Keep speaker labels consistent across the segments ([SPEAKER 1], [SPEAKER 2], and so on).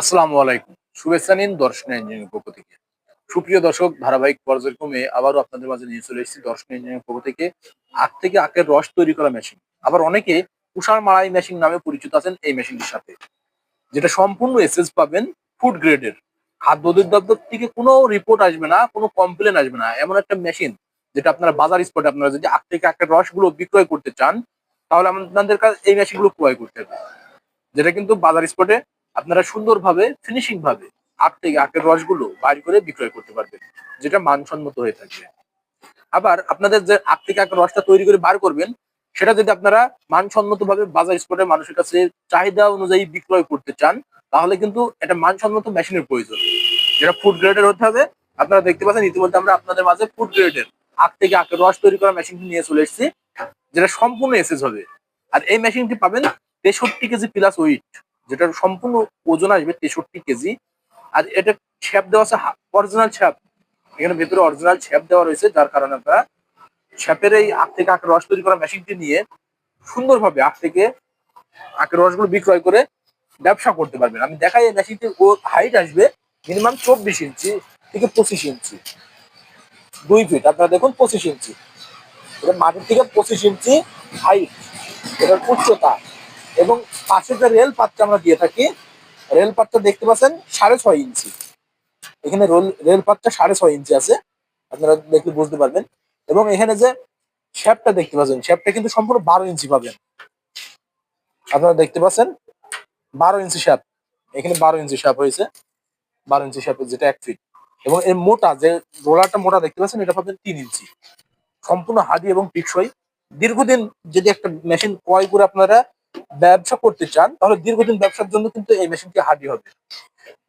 [SPEAKER 1] আসসালামু আলাইকুম। শুভেচ্ছা নিন দর্শন ইঞ্জিনিয়ারিং পক্ষ থেকে। সুপ্রিয় দর্শক, ধারাবাহিক পর্যায়ক্রমে আবারও আপনাদের মাঝে নিয়ে চলে এসেছি দর্শন ইঞ্জিনিয়ারিং পক্ষ থেকে। আখ থেকে আখের রস তৈরি করা মেশিন। আবার অনেকে তুষার মারাই মেশিন নামে পরিচিত আছেন এই মেশিনটির সাথে। যেটা সম্পূর্ণ এসএস পাবেন ফুড গ্রেডের। খাদ্য অধিদপ্তর থেকে কোনো রিপোর্ট আসবে না, কোনো কমপ্লেন আসবে না। এমন একটা মেশিন যেটা আপনারা বাজার স্পটে আপনারা যদি আখ থেকে আখের রসগুলো বিক্রয় করতে চান, তাহলে আপনাদের কাছে এই মেশিনগুলো ক্রয় করতে হবে। যেটা কিন্তু বাজার স্পটে আপনারা সুন্দরভাবে ফিনিশিং ভাবে আখ থেকে আখের রসগুলো বাইর করে বিক্রয় করতে পারবেন, যেটা মানসম্মত হয়ে থাকবে। আবার আপনাদের যে আখ থেকে আখের রসটা তৈরি করে বার করবেন, সেটা যদি আপনারা মানসম্মত ভাবে বাজার স্পটে মানুষের কাছে চাহিদা অনুযায়ী বিক্রয় করতে চান, তাহলে কিন্তু এটা মানসম্মত মেশিনের প্রয়োজন। যেটা ফুড গ্রেডের হতে হবে, আপনারা দেখতে পাচ্ছেন ইতিমধ্যে আমরা আপনাদের মাঝে ফুড গ্রেডের আখ থেকে আখের রস তৈরি করা মেশিনটি নিয়ে চলে এসেছি, যেটা সম্পূর্ণ এসএস হবে। আর এই মেশিনটি পাবেন তেষট্টি কেজি প্লাস ওয়েট যেটার সম্পূর্ণ ওজন আসবে তেষট্টি কেজি। আর এটা ছ্যাপ দেওয়া আছে অরিজিনাল ছ্যাপ এখানে ভেতরে অরিজিনাল ছ্যাপ দেওয়া রয়েছে, যার কারণে আপনারা ছ্যাপের এই আখ থেকে আখের রস তৈরি করা মেশিনটি নিয়ে সুন্দরভাবে আখ থেকে আখের রসগুলো বিক্রয় করে ব্যবসা করতে পারবেন। আমি দেখাই এই মেশিনটির ও হাইট আসবে মিনিমাম চব্বিশ ইঞ্চি থেকে পঁচিশ ইঞ্চি। দুই ফিট আপনারা দেখুন পঁচিশ ইঞ্চি। এটা মাটির থেকে পঁচিশ ইঞ্চি হাইট এটার উচ্চতা এবং পাশে যে রেল পাতটা আমরা দিয়ে থাকি রেল পাতটা দেখতে পাচ্ছেন সাড়ে ছয় ইঞ্চি। এখানে রোল রেল পাতটা সাড়ে ছয় ইঞ্চি আছে। আপনারা দেখলে বুঝতে পারবেন। এবং এখানে যে শ্যাপটা দেখতে পাচ্ছেন শ্যাপটা কিন্তু সম্পূর্ণ বারো ইঞ্চি পাবেন। আপনারা দেখতে পাচ্ছেন, বারো ইঞ্চি শ্যাপ এখানে বারো ইঞ্চি শ্যাপ হয়েছে। বারো ইঞ্চি শ্যাপ যেটা এক ফিট এবং এর মোটা, যে রোলারটা মোটা দেখতে পাচ্ছেন, এটা পাবেন তিন ইঞ্চি। সম্পূর্ণ হাদি এবং টিকসই। দীর্ঘদিন যদি একটা মেশিন ক্রয় করে আপনারা ব্যবসা করতে চান, তাহলে দীর্ঘদিন ব্যবসার জন্য কিন্তু এই মেশিনটি হাডি হবে।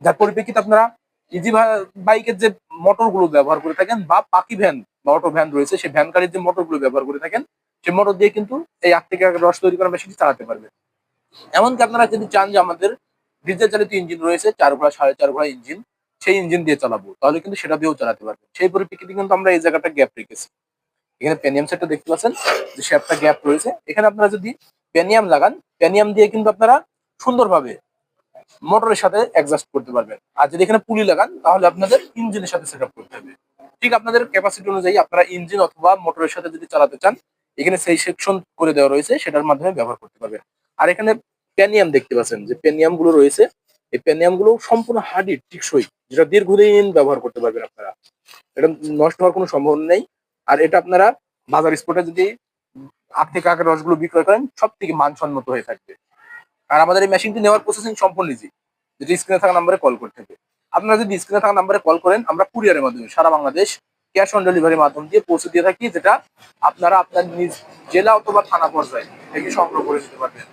[SPEAKER 1] যার পরিপ্রেক্ষিতে আপনারা ইজি বাইকের যে মোটরগুলো ব্যবহার করে থাকেন বা পাকি ভ্যান বা অটো ভ্যান রয়েছে, সেই ভ্যান গাড়ির যে মোটরগুলো ব্যবহার করে থাকেন, সেই মোটর দিয়ে কিন্তু এই আখ থেকে রস তৈরি করা মেশিনটি চালাতে পারবেন। এমনকি আপনারা যদি চান যে আমাদের ডিজেল চালিত ইঞ্জিন রয়েছে চার ঘোড়া সাড়ে চার ঘোড়া ইঞ্জিন, সেই ইঞ্জিন দিয়ে চালাবো, তাহলে কিন্তু সেটা দিয়েও চালাতে পারবেন। সেই পরিপ্রেক্ষিতে কিন্তু আমরা এই জায়গাটা গ্যাপ রেখেছি। এখানে পেনিয়াম সেটটা দেখতে পাচ্ছেন, যে শ্যাপটা গ্যাপ রয়েছে। এখানে আপনারা যদি পেনিয়াম লাগান। পেনিয়াম দিয়ে কিন্তু আপনারা সুন্দরভাবে মোটরের সাথে অ্যাডজাস্ট করতে পারবেন। আর যদি এখানে পুলি লাগান, তাহলে আপনাদের ইঞ্জিনের সাথে সেট করতে হবে। ঠিক আপনাদের ক্যাপাসিটি অনুযায়ী আপনারা ইঞ্জিন অথবা মোটরের সাথে যদি চালাতে চান, এখানে সেই সেকশন করে দেওয়া রয়েছে, সেটার মাধ্যমে ব্যবহার করতে পারবেন। আর এখানে পেনিয়াম দেখতে পাচ্ছেন, যে পেনিয়ামগুলো রয়েছে, এই পেনিয়ামগুলো সম্পূর্ণ হার্ডি টিকসই, যেটা দীর্ঘদিন ব্যবহার করতে পারবেন আপনারা। এটা নষ্ট হওয়ার কোনো সম্ভাবনা নেই। আর এটা আপনারা বাজার স্পটে যদি আখ থেকে আখের রসগুলো বিক্রয় করেন সব থেকে মানসম্মত হয়ে থাকবে। আর আমাদের এই মেশিনটি নেওয়ার প্রসেসিং সম্পূর্ণ ইজি যেটি স্ক্রিনে থাকা নাম্বারে কল করতে হবে। আপনারা যদি স্ক্রিনে থাকা নাম্বারে কল করেন, আমরা কুরিয়ারের মাধ্যমে সারা বাংলাদেশ ক্যাশ অন ডেলিভারির মাধ্যম দিয়ে পৌঁছে দিয়ে থাকি, যেটা আপনারা আপনার নিজ জেলা অথবা থানা পর্যায়ে থেকে সংগ্রহ করে নিতে পারবেন।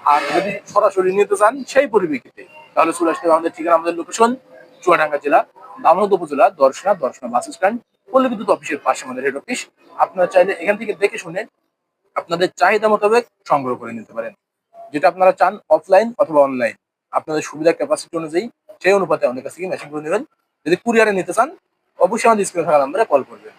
[SPEAKER 1] আর যদি সরাসরি নিতে চান, সেই পরিপ্রেক্ষিতে, তাহলে চলে আসতে আমাদের ঠিকানা, আমাদের লোকেশন চুয়াডাঙ্গা জেলা দামোদ উপজেলা, দর্শনা দর্শনা বাস স্ট্যান্ড পল্লী বিদ্যুৎ অফিসের পাশে আমাদের হেড অফিস আপনারা চাইলে এখান থেকে দেখে শুনে আপনাদের চাহিদা মোতাবেক সংগ্রহ করে নিতে পারেন। যেটা আপনারা চান অফলাইন অথবা অনলাইন আপনাদের সুবিধা ক্যাপাসিটি অনুযায়ী সেই অনুপাতে আমাদের কাছ থেকে মেশিন করে নেবেন। যদি কুরিয়ারে নিতে চান, অবশ্যই আমাদের স্ক্রিনে থাকা নাম্বারে কল করবেন।